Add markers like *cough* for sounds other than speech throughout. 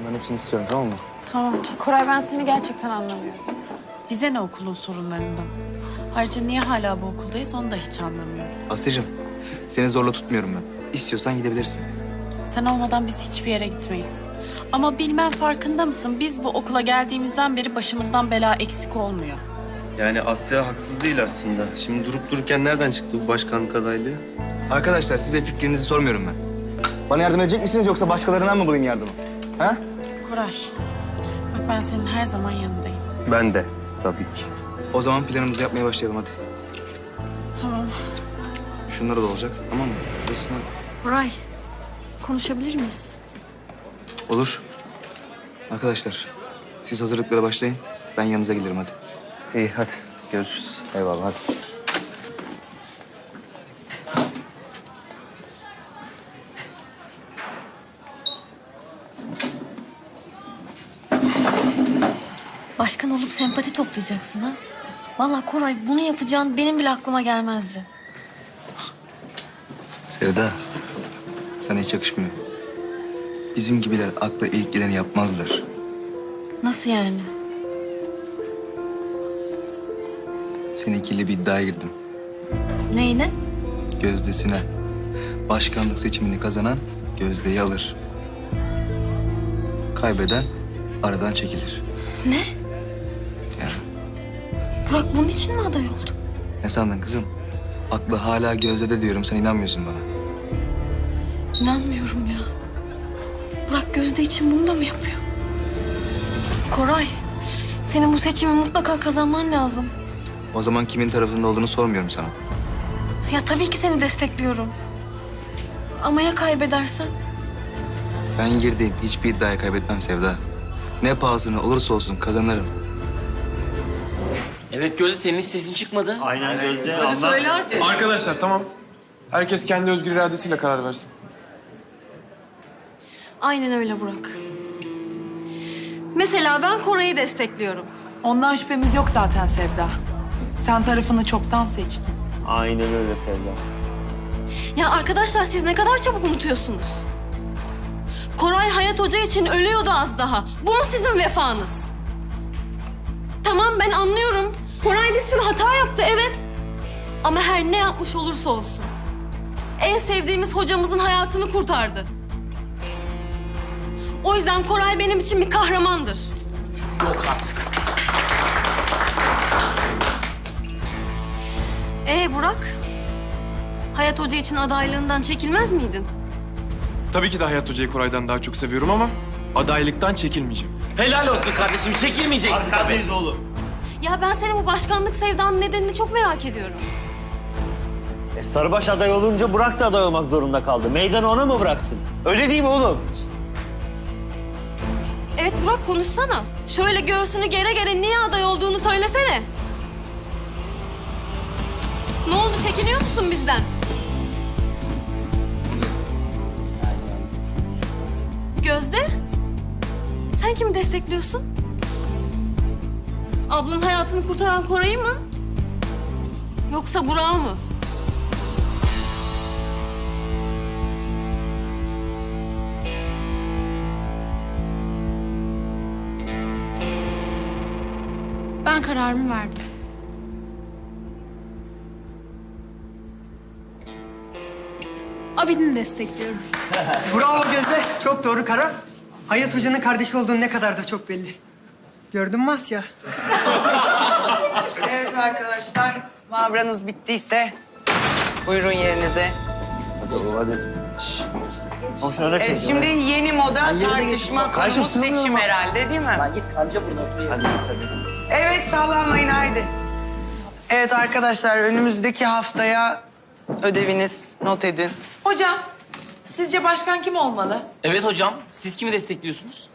Bunların hepsini istiyorum tamam mı? Tamam. Koray ben seni gerçekten anlamıyorum. Bize ne okulun sorunlarından? Ayrıca niye hala bu okuldayız onu da hiç anlamıyorum. Asya'cığım seni zorla tutmuyorum ben. İstiyorsan gidebilirsin. Sen olmadan biz hiçbir yere gitmeyiz. Ama bilmem farkında mısın? Biz bu okula geldiğimizden beri başımızdan bela eksik olmuyor. Yani Asya haksız değil aslında. Şimdi durup dururken nereden çıktı bu başkanlık adaylığı? Arkadaşlar size fikrinizi sormuyorum ben. Bana yardım edecek misiniz yoksa başkalarından mı bulayım yardımı? Ha? Koray, bak ben senin her zaman yanındayım. Ben de tabii ki. O zaman planımızı yapmaya başlayalım hadi. Tamam. Şunlara da olacak tamam mı? Şurasına Koray konuşabilir miyiz? Olur. Arkadaşlar siz hazırlıklara başlayın. Ben yanınıza gelirim hadi. İyi hadi görüşürüz. Eyvallah hadi. Başkan olup sempati toplayacaksın ha. Vallahi Koray bunu yapacağın benim bile aklıma gelmezdi. Sevda, sana hiç yakışmıyor. Bizim gibiler akla ilk geleni yapmazlar. Nasıl yani? Seninkiyle bir iddiaya girdim. Neyine? Gözdesine. Başkanlık seçimini kazanan Gözde'yi alır. Kaybeden aradan çekilir. Ne? Burak bunun için mi aday oldu? ne sandın kızım? Aklı hala Gözde'de diyorum sen inanmıyorsun bana. İnanmıyorum ya. Burak Gözde için bunu da mı yapıyor? Koray, senin bu seçimi mutlaka kazanman lazım. O zaman kimin tarafında olduğunu sormuyorum sana. Ya tabii ki seni destekliyorum. Ama ya kaybedersen? Ben girdiğim hiçbir iddiayı kaybetmem Sevda. Ne pahasına olursa olsun kazanırım. Evet Gözde senin hiç sesin çıkmadı. Aynen Gözde. Hadi söyle artık. Arkadaşlar tamam. Herkes kendi özgür iradesiyle karar versin. Aynen öyle Burak. Mesela ben Koray'ı destekliyorum. Ondan şüphemiz yok zaten Sevda. Sen tarafını çoktan seçtin. Aynen öyle Sevda. Ya arkadaşlar siz ne kadar çabuk unutuyorsunuz. Koray Hayat Hoca için ölüyordu az daha. Bu mu sizin vefanız? Tamam ben anlıyorum. Koray bir sürü hata yaptı evet. Ama her ne yapmış olursa olsun. En sevdiğimiz hocamızın hayatını kurtardı. O yüzden Koray benim için bir kahramandır. Yok artık. Ee Burak? Hayat Hoca için adaylığından çekilmez miydin? Tabii ki de Hayat Hoca'yı Koray'dan daha çok seviyorum ama adaylıktan çekilmeyeceğim. Helal olsun kardeşim çekilmeyeceksin tabii. Oğlum. Ya ben senin bu başkanlık sevdanın nedenini çok merak ediyorum. E, Sarıbaş aday olunca Burak da aday olmak zorunda kaldı. Meydanı ona mı bıraksın? Öyle değil mi oğlum? Evet Burak konuşsana. Şöyle göğsünü gere gere niye aday olduğunu söylesene. Ne oldu çekiniyor musun bizden? Gözde? Sen kimi destekliyorsun? Ablanın hayatını kurtaran Koray'ı mı? Yoksa Burak'ı mı? Ben kararımı verdim. Abidini destekliyorum. *laughs* Bravo Gözde. Çok doğru karar. Hayat Hoca'nın kardeşi olduğunu ne kadar da çok belli. Gördün mü Asya? *laughs* Evet arkadaşlar, mavranız bittiyse buyurun yerinize. Şunu öyle Evet, şimdi yeni moda tartışma Kardeşim, konumuz sığmıyor seçim herhalde değil mi? git kanca burada otur. Hadi geç hadi. Evet sallanmayın haydi. Evet arkadaşlar önümüzdeki haftaya ödeviniz not edin. Hocam, sizce başkan kim olmalı? Evet hocam siz kimi destekliyorsunuz?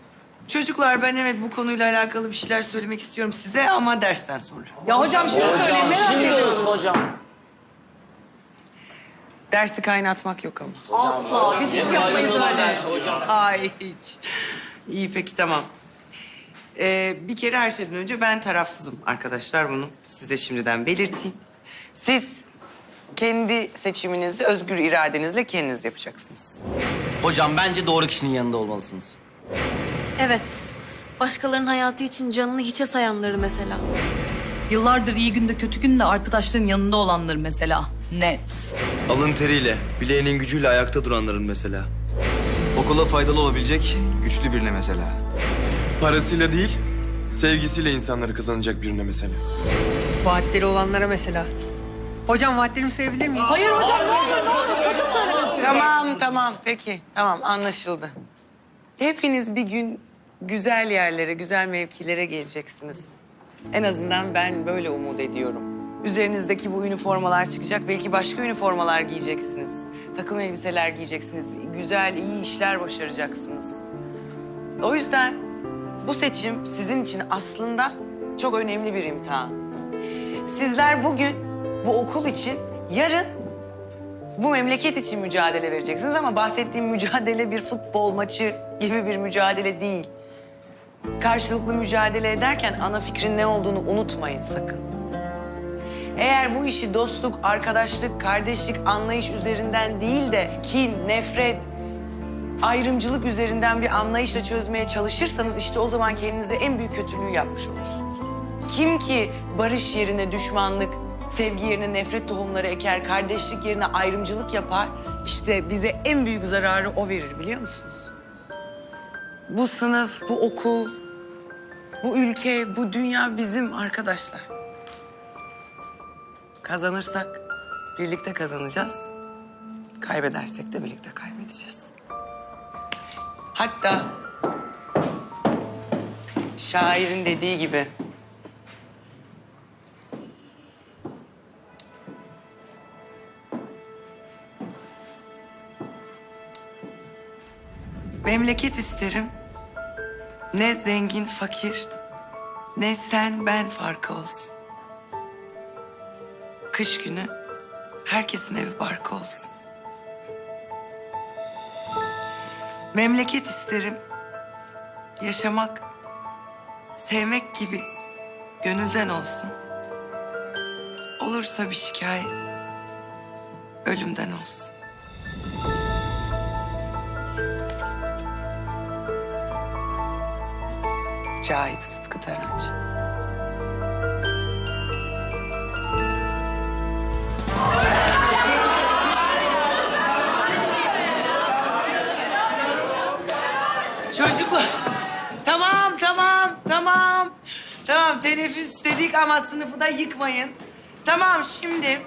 Çocuklar ben evet bu konuyla alakalı bir şeyler söylemek istiyorum size ama dersten sonra. Ya hocam şunu söyle merak Şimdi ediyorum. olsun hocam. Dersi kaynatmak yok ama. Asla, biz hiç yapmayız öyle. Ay hiç. İyi peki tamam. Ee, bir kere her şeyden önce ben tarafsızım arkadaşlar bunu size şimdiden belirteyim. Siz kendi seçiminizi özgür iradenizle kendiniz yapacaksınız. Hocam bence doğru kişinin yanında olmalısınız. Evet. Başkalarının hayatı için canını hiçe sayanları mesela. Yıllardır iyi günde kötü günde arkadaşların yanında olanları mesela. Net. Alın teriyle, bileğinin gücüyle ayakta duranların mesela. Okula faydalı olabilecek güçlü birine mesela. Parasıyla değil, sevgisiyle insanları kazanacak birine mesela. Vaatleri olanlara mesela. Hocam vaatlerimi sayabilir miyim? Tamam tamam peki tamam anlaşıldı. Hepiniz bir gün güzel yerlere, güzel mevkilere geleceksiniz. En azından ben böyle umut ediyorum. Üzerinizdeki bu üniformalar çıkacak. Belki başka üniformalar giyeceksiniz. Takım elbiseler giyeceksiniz. Güzel, iyi işler başaracaksınız. O yüzden bu seçim sizin için aslında çok önemli bir imtihan. Sizler bugün bu okul için, yarın bu memleket için mücadele vereceksiniz ama bahsettiğim mücadele bir futbol maçı gibi bir mücadele değil. Karşılıklı mücadele ederken ana fikrin ne olduğunu unutmayın sakın. Eğer bu işi dostluk, arkadaşlık, kardeşlik, anlayış üzerinden değil de kin, nefret, ayrımcılık üzerinden bir anlayışla çözmeye çalışırsanız işte o zaman kendinize en büyük kötülüğü yapmış olursunuz. Kim ki barış yerine düşmanlık, sevgi yerine nefret tohumları eker, kardeşlik yerine ayrımcılık yapar, işte bize en büyük zararı o verir biliyor musunuz? Bu sınıf, bu okul, bu ülke, bu dünya bizim arkadaşlar. Kazanırsak birlikte kazanacağız. Kaybedersek de birlikte kaybedeceğiz. Hatta şairin dediği gibi Memleket isterim. Ne zengin fakir, ne sen ben farkı olsun. Kış günü herkesin evi barkı olsun. Memleket isterim. Yaşamak, sevmek gibi gönülden olsun. Olursa bir şikayet, ölümden olsun. Cahit Sıtkı Tarancı. Çocuklar. Tamam, tamam, tamam. Tamam, teneffüs dedik ama sınıfı da yıkmayın. Tamam, şimdi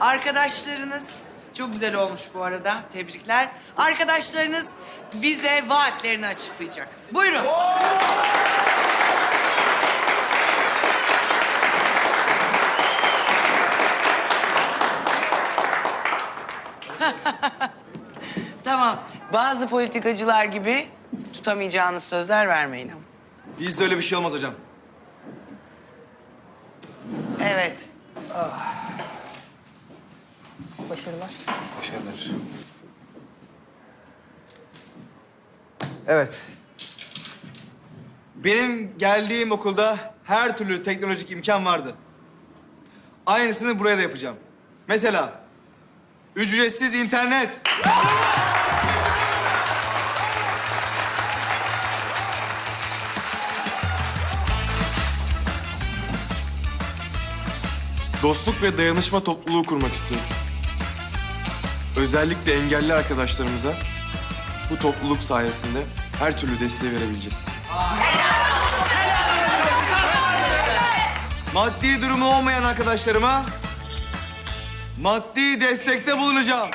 arkadaşlarınız... Çok güzel olmuş bu arada, tebrikler. Arkadaşlarınız bize vaatlerini açıklayacak. Buyurun. *laughs* Tamam, bazı politikacılar gibi tutamayacağınız sözler vermeyin ama. Bizde öyle bir şey olmaz hocam. Evet. Başarılar. Başarılar. Evet. Benim geldiğim okulda her türlü teknolojik imkan vardı. Aynısını buraya da yapacağım. Mesela ücretsiz internet. Dostluk ve dayanışma topluluğu kurmak istiyorum. Özellikle engelli arkadaşlarımıza bu topluluk sayesinde her türlü desteği verebileceğiz. Maddi durumu olmayan arkadaşlarıma maddi destekte bulunacağım.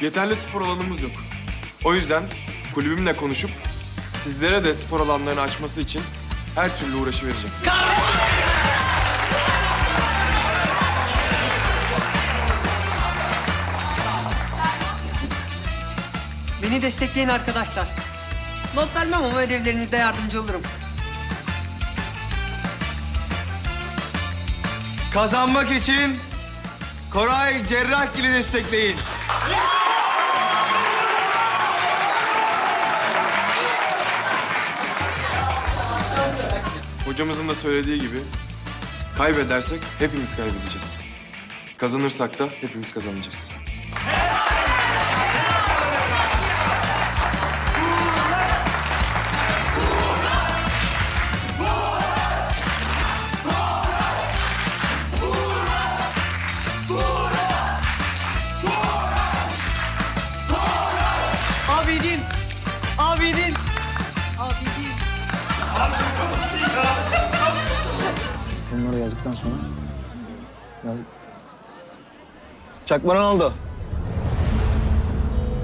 Yeterli spor alanımız yok. O yüzden kulübümle konuşup sizlere de spor alanlarını açması için her türlü uğraşı vereceğim. Beni destekleyin arkadaşlar. Not vermem ama ödevlerinizde yardımcı olurum. Kazanmak için Koray Cerrahgil'i destekleyin. Hocamızın da söylediği gibi Kaybedersek hepimiz kaybedeceğiz. Kazanırsak da hepimiz kazanacağız. Çakma Ronaldo.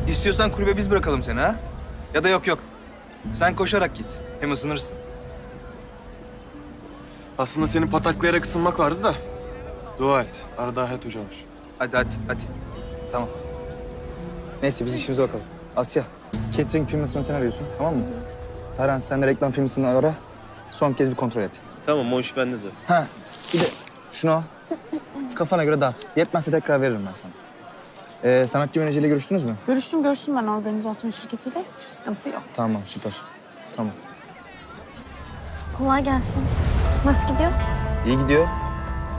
İstiyorsan kulübe biz bırakalım seni ha? Ya da yok yok. Sen koşarak git. Hem ısınırsın. Aslında senin pataklayarak ısınmak vardı da. Dua et. Arada Hayat Hoca var. Hadi hadi hadi. Tamam. Neyse biz işimize bakalım. Asya, catering firmasına sen arıyorsun tamam mı? Tarhan sen de reklam firmasını ara. Son kez bir kontrol et. Tamam o iş bende zaten. Ha bir de şunu al. Kafana göre dağıt. Yetmezse tekrar veririm ben sana. Ee, sanatçı menajeriyle görüştünüz mü? Görüştüm görüştüm ben organizasyon şirketiyle. Hiçbir sıkıntı yok. Tamam süper. Tamam. Kolay gelsin. Nasıl gidiyor? İyi gidiyor.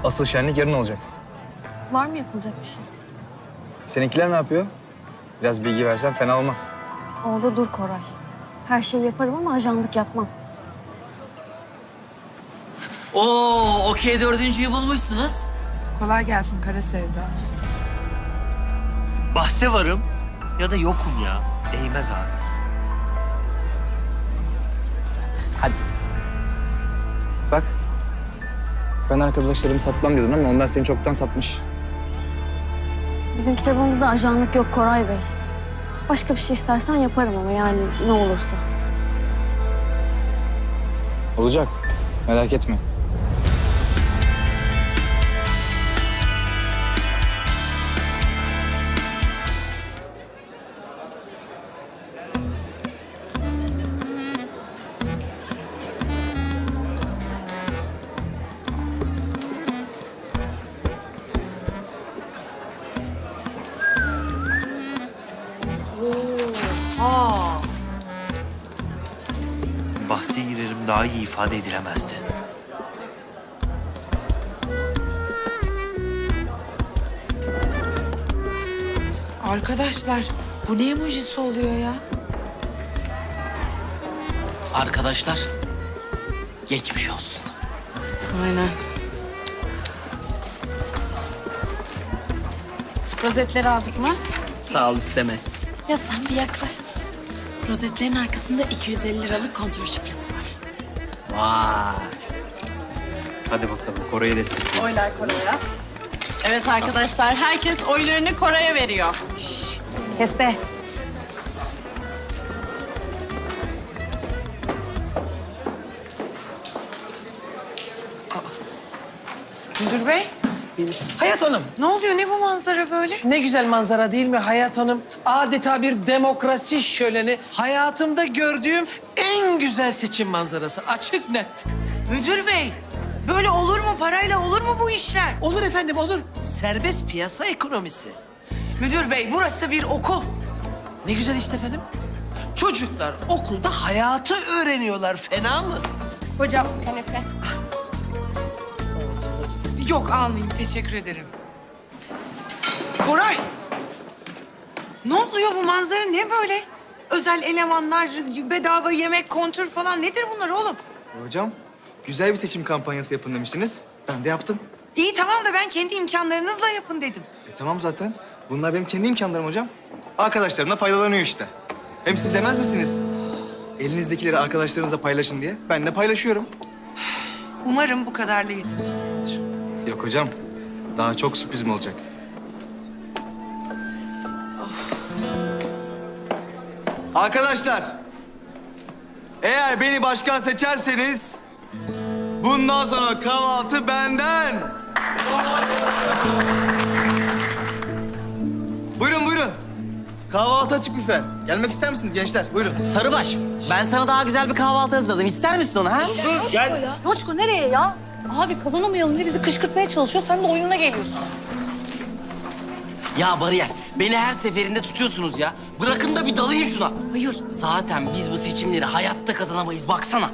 Asıl şenlik yarın olacak. Var mı yapılacak bir şey? Seninkiler ne yapıyor? Biraz bilgi versen fena olmaz. Orada dur Koray. Her şeyi yaparım ama ajanlık yapmam. Oo, okey dördüncüyü bulmuşsunuz. Kolay gelsin Kara Sevda. Bahse varım ya da yokum ya. Değmez abi. Hadi. Bak. Ben arkadaşlarımı satmam diyordun ama onlar seni çoktan satmış. Bizim kitabımızda ajanlık yok Koray Bey. Başka bir şey istersen yaparım ama yani ne olursa. Olacak. Merak etme. İfade edilemezdi. Arkadaşlar bu ne emojisi oluyor ya? Arkadaşlar, geçmiş olsun. Aynen. Rozetleri aldık mı? Sağ ol istemez. Ya sen bir yaklaş. Rozetlerin arkasında 250 liralık kontör şifresi var. Vay. Hadi bakalım Kore'yi destekle. Oylar Kore'ye. Evet arkadaşlar herkes oylarını Kore'ye veriyor. Kes be. Müdür bey. Hayat Hanım, Ne oluyor? Ne bu manzara böyle? ne güzel manzara değil mi Hayat Hanım? Adeta bir demokrasi şöleni. Hayatımda gördüğüm en güzel seçim manzarası. Açık net. Müdür bey. Böyle olur mu? Parayla olur mu bu işler? Olur efendim olur. Serbest piyasa ekonomisi. Müdür bey burası bir okul. Ne güzel işte efendim. Çocuklar okulda hayatı öğreniyorlar. Fena mı? Hocam kanepe. Yok almayayım. Teşekkür ederim. Koray. Ne oluyor bu manzara ne böyle? Özel elemanlar, bedava yemek, kontür falan nedir bunlar oğlum? Hocam, güzel bir seçim kampanyası yapın demiştiniz. Ben de yaptım. İyi tamam da ben kendi imkanlarınızla yapın dedim. E tamam zaten. Bunlar benim kendi imkanlarım hocam. Arkadaşlarım da faydalanıyor işte. Hem siz demez misiniz? Elinizdekileri arkadaşlarınızla paylaşın diye. Ben de paylaşıyorum. Umarım bu kadarla yetinmişsindir. Yok hocam. Daha çok sürprizim olacak. Arkadaşlar. Eğer beni başkan seçerseniz... Bundan sonra kahvaltı benden. buyurun buyurun. Kahvaltı açık büfe. Gelmek ister misiniz gençler? Buyurun. Sarıbaş, ben sana daha güzel bir kahvaltı hazırladım. İster misin onu ha? Loçko nereye ya? Abi kazanamayalım diye bizi kışkırtmaya çalışıyor. Sen de oyununa geliyorsun. Ya bariyer, beni her seferinde tutuyorsunuz ya. Bırakın da bir dalayım şuna. Hayır. Zaten biz bu seçimleri hayatta kazanamayız baksana.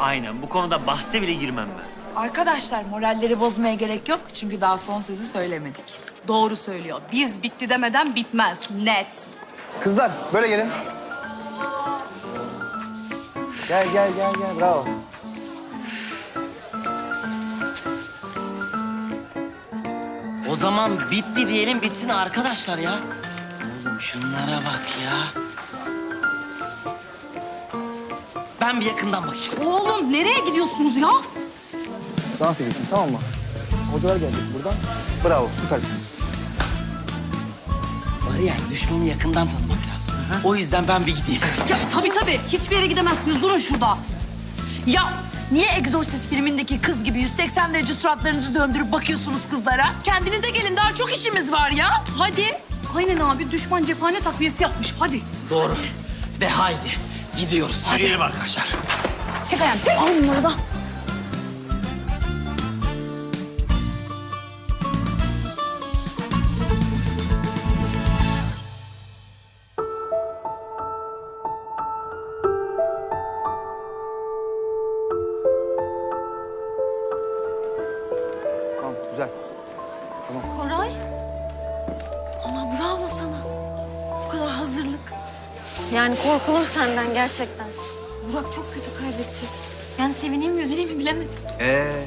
Aynen bu konuda bahse bile girmem ben. Arkadaşlar moralleri bozmaya gerek yok çünkü daha son sözü söylemedik. Doğru söylüyor. Biz bitti demeden bitmez. Net. Kızlar böyle gelin. Gel gel gel gel bravo. O zaman bitti diyelim bitsin arkadaşlar ya. Oğlum şunlara bak ya. Ben bir yakından bakayım. Oğlum nereye gidiyorsunuz ya? Dans ediyorsun tamam mı? Hocalar gelecek buradan. Bravo süpersiniz. Var ya düşmanı yakından tanımak lazım. O yüzden ben bir gideyim. Ya tabii tabii. Hiçbir yere gidemezsiniz. Durun şurada. Ya niye Exorcist filmindeki kız gibi 180 derece suratlarınızı döndürüp bakıyorsunuz kızlara? Kendinize gelin. Daha çok işimiz var ya. Hadi. Aynen abi. Düşman cephane takviyesi yapmış. Hadi. Doğru. De haydi. Gidiyoruz. Yürüyelim arkadaşlar. Çek ayağını. Çek. Al bunları da. Gerçekten. Burak çok kötü kaybedecek. Yani sevineyim mi üzüleyim mi bilemedim. Ee,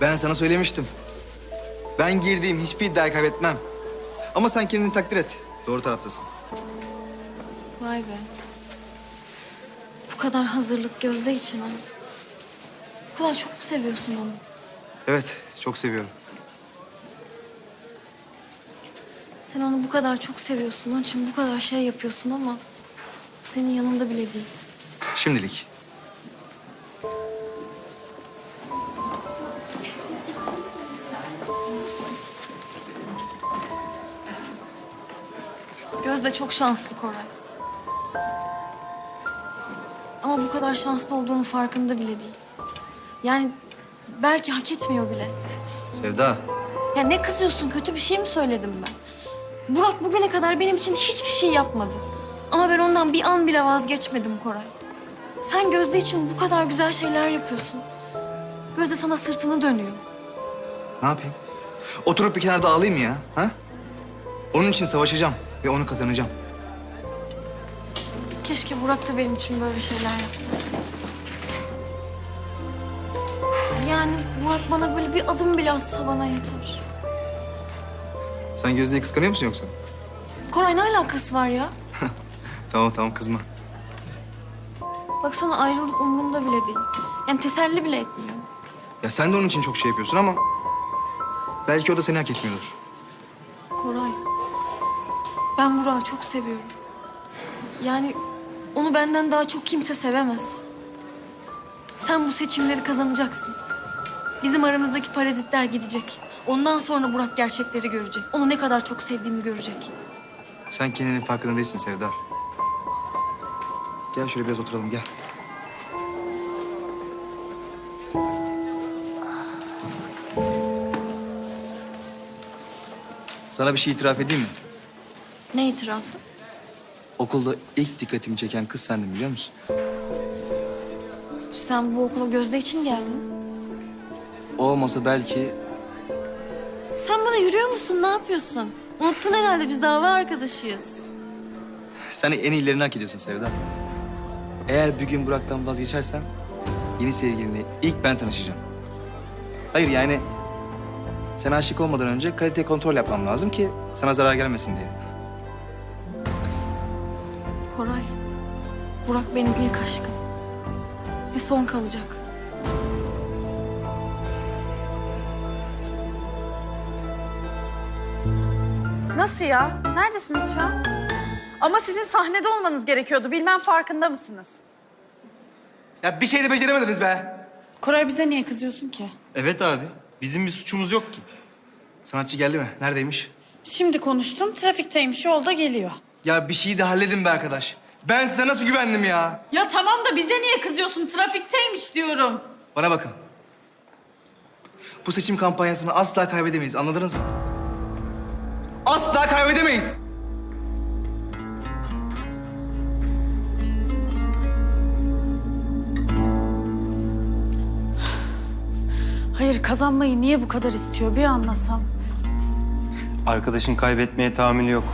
ben sana söylemiştim. Ben girdiğim hiçbir iddiayı kaybetmem. Ama sen kendini takdir et. Doğru taraftasın. Vay be. Bu kadar hazırlık Gözde için ha. Bu kadar çok mu seviyorsun onu? Evet, çok seviyorum. Sen onu bu kadar çok seviyorsun. Onun için bu kadar şey yapıyorsun ama... ...bu senin yanında bile değil. Şimdilik. Gözde çok şanslı Koray. Ama bu kadar şanslı olduğunun farkında bile değil. Yani belki hak etmiyor bile. Sevda, Ya ne kızıyorsun? Kötü bir şey mi söyledim ben? Burak bugüne kadar benim için hiçbir şey yapmadı. Ama ben ondan bir an bile vazgeçmedim Koray. Sen Gözde için bu kadar güzel şeyler yapıyorsun. Gözde sana sırtını dönüyor. ne yapayım? Oturup bir kenarda ağlayayım ya, ha? Onun için savaşacağım ve onu kazanacağım. Keşke Burak da benim için böyle şeyler yapsaydı. Yani Burak bana böyle bir adım bile atsa bana yeter. Sen Gözde'yi kıskanıyor musun yoksa? Koray ne alakası var ya? Tamam tamam kızma. Baksana ayrılık umurumda bile değil. Yani teselli bile etmiyor. Ya sen de onun için çok şey yapıyorsun ama... ...belki o da seni hak etmiyordur. Koray, ben Burak'ı çok seviyorum. Yani onu benden daha çok kimse sevemez. Sen bu seçimleri kazanacaksın. Bizim aramızdaki parazitler gidecek. Ondan sonra Burak gerçekleri görecek. Onu ne kadar çok sevdiğimi görecek. Sen kendinin farkında değilsin Sevda. Gel şöyle biraz oturalım gel. Sana bir şey itiraf edeyim mi? Ne itiraf? Okulda ilk dikkatimi çeken kız sendin biliyor musun? Sen bu okula Gözde için geldin. O olmasa belki Sen bana yürüyor musun? Ne yapıyorsun? Unuttun herhalde biz dava arkadaşıyız. sen en iyilerini hak ediyorsun Sevda. Eğer bir gün Burak'tan vazgeçersen yeni sevgilinle ilk ben tanışacağım. Hayır yani sen aşık olmadan önce kalite kontrol yapmam lazım ki sana zarar gelmesin diye. Koray, Burak benim ilk aşkım. Ve son kalacak. Nasıl ya? Neredesiniz şu an? Ama sizin sahnede olmanız gerekiyordu. Bilmem farkında mısınız? Ya bir şey de beceremediniz be. Koray bize niye kızıyorsun ki? Evet abi. Bizim bir suçumuz yok ki. Sanatçı geldi mi? Neredeymiş? Şimdi konuştum. Trafikteymiş. Yolda geliyor. Ya bir şeyi de halledin be arkadaş. Ben size nasıl güvendim ya? Ya tamam da bize niye kızıyorsun? Trafikteymiş diyorum. Bana bakın. Bu seçim kampanyasını asla kaybedemeyiz. Anladınız mı? Asla kaybedemeyiz. Hayır kazanmayı niye bu kadar istiyor bir anlasam. Arkadaşın kaybetmeye tahammülü yok.